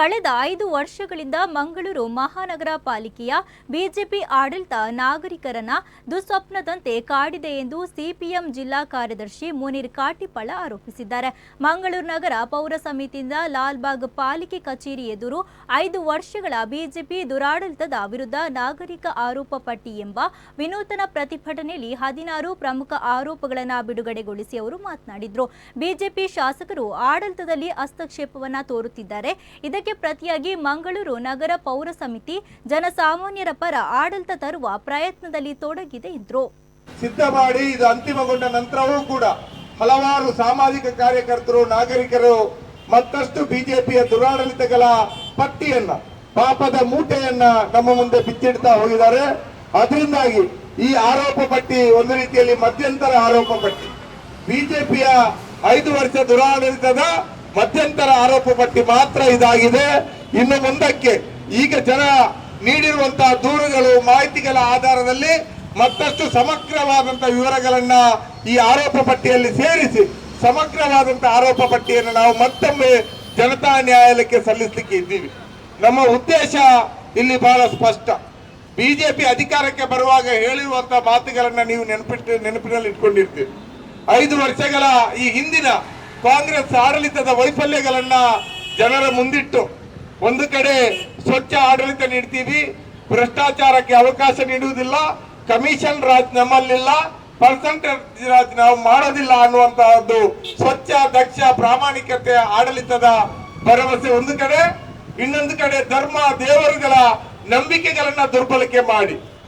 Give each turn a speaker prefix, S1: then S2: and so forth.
S1: ಕಳೆದ ಐದು ವರ್ಷಗಳಿಂದ ಮಂಗಳೂರು ಮಹಾನಗರ ಪಾಲಿಕೆಯ ಬಿಜೆಪಿ ಆಡಳಿತ ನಾಗರಿಕರನ್ನ ದುಸ್ವಪ್ನದಂತೆ ಕಾಡಿದೆ ಎಂದು ಸಿಪಿಎಂ ಜಿಲ್ಲಾ ಕಾರ್ಯದರ್ಶಿ ಮುನೀರ್ ಕಾಟಿಪಳ ಆರೋಪಿಸಿದ್ದಾರೆ. ಮಂಗಳೂರು ನಗರ ಪೌರ ಸಮಿತಿಯಿಂದ ಲಾಲ್ಬಾಗ್ ಪಾಲಿಕೆ ಕಚೇರಿ ಎದುರು ಐದು ವರ್ಷಗಳ ಬಿಜೆಪಿ ದುರಾಡಳಿತದ ವಿರುದ್ಧ ನಾಗರಿಕ ಆರೋಪ ಪಟ್ಟಿ ಎಂಬ ವಿನೂತನ ಪ್ರತಿಭಟನೆಯಲ್ಲಿ ಹದಿನಾರು ಪ್ರಮುಖ ಆರೋಪಗಳನ್ನು ಬಿಡುಗಡೆಗೊಳಿಸಿ ಅವರು ಮಾತನಾಡಿದರು. ಬಿಜೆಪಿ ಶಾಸಕರು ಆಡಳಿತದಲ್ಲಿ ಹಸ್ತಕ್ಷೇಪವನ್ನು ತೋರುತ್ತಿದ್ದಾರೆ. ಇದಕ್ಕೆ ಪ್ರತಿಯಾಗಿ ಮಂಗಳೂರು ನಗರ ಪೌರ ಸಮಿತಿ ಜನಸಾಮಾನ್ಯರ ಪರ ಆಡಳಿತ ತರುವ ಪ್ರಯತ್ನದಲ್ಲಿ ತೊಡಗಿದೆ ಎಂದರು
S2: ಸಿದ್ಧ ಮಾಡಿ ಇದು ಅಂತಿಮಗೊಂಡ ನಂತರವೂ ಕೂಡ ಹಲವಾರು ಸಾಮಾಜಿಕ ಕಾರ್ಯಕರ್ತರು, ನಾಗರಿಕರು, ಮತ್ತಷ್ಟು ಬಿಜೆಪಿಯ ದುರಾಡಳಿತಗಳ ಪಟ್ಟಿಯನ್ನ, ಪಾಪದ ಮೂಟೆಯನ್ನ ನಮ್ಮ ಮುಂದೆ ಬಿಚ್ಚಿಡ್ತಾ ಹೋಗಿದ್ದಾರೆ. ಅದರಿಂದಾಗಿ ಈ ಆರೋಪ ಪಟ್ಟಿ ಒಂದು ರೀತಿಯಲ್ಲಿ ಮಧ್ಯಂತರ ಆರೋಪ ಪಟ್ಟಿ. ಬಿಜೆಪಿಯ ಐದು ವರ್ಷ ದುರಾಡಳಿತದ ಮಧ್ಯಂತರ ಆರೋಪ ಪಟ್ಟಿ ಮಾತ್ರ ಇದಾಗಿದೆ. ಇನ್ನು ಮುಂದಕ್ಕೆ ಈಗ ಜನ ನೀಡಿರುವಂತಹ ದೂರುಗಳು ಮಾಹಿತಿಗಳ ಆಧಾರದಲ್ಲಿ ಮತ್ತಷ್ಟು ಸಮಗ್ರವಾದಂತಹ ವಿವರಗಳನ್ನ ಈ ಆರೋಪ ಪಟ್ಟಿಯಲ್ಲಿ ಸೇರಿಸಿ ಸಮಗ್ರವಾದಂತಹ ಆರೋಪ ಪಟ್ಟಿಯನ್ನು ನಾವು ಮತ್ತೊಮ್ಮೆ ಜನತಾ ನ್ಯಾಯಾಲಯಕ್ಕೆ ಸಲ್ಲಿಸಲಿಕ್ಕೆ ಇದ್ದೀವಿ. ನಮ್ಮ ಉದ್ದೇಶ ಇಲ್ಲಿ ಬಹಳ ಸ್ಪಷ್ಟ. ಬಿಜೆಪಿ ಅಧಿಕಾರಕ್ಕೆ ಬರುವಾಗ ಹೇಳಿರುವಂತಹ ಮಾತುಗಳನ್ನ ನೀವು ನೆನಪಿಟ್ಟು ನೆನಪಿನಲ್ಲಿ ಇಟ್ಕೊಂಡಿರ್ತೀವಿ ಐದು ವರ್ಷಗಳ ಈ ಹಿಂದಿನ ಕಾಂಗ್ರೆಸ್ ಆಡಳಿತದ ವೈಫಲ್ಯಗಳನ್ನ ಜನರ ಮುಂದಿಟ್ಟು ಒಂದು ಕಡೆ ಸ್ವಚ್ಛ ಆಡಳಿತ ನೀಡ್ತೀವಿ, ಭ್ರಷ್ಟಾಚಾರಕ್ಕೆ ಅವಕಾಶ ನೀಡುವುದಿಲ್ಲ, ಕಮಿಷನ್ ರಾಜ್ ನಮ್ಮಲ್ಲಿಲ್ಲ ಪರ್ಸೆಂಟೇಜ್ ರಾಜ್ ನಾವು ಮಾಡೋದಿಲ್ಲ ಅನ್ನುವಂತಹದ್ದು ಸ್ವಚ್ಛ, ದಕ್ಷ, ಪ್ರಾಮಾಣಿಕತೆ, ಆಡಳಿತದ ಭರವಸೆ ಒಂದು ಕಡೆ, ಇನ್ನೊಂದು ಕಡೆ ಧರ್ಮ, ದೇವರುಗಳ ನಂಬಿಕೆಗಳನ್ನ ದುರ್ಬಳಕೆ ಮಾಡಿ.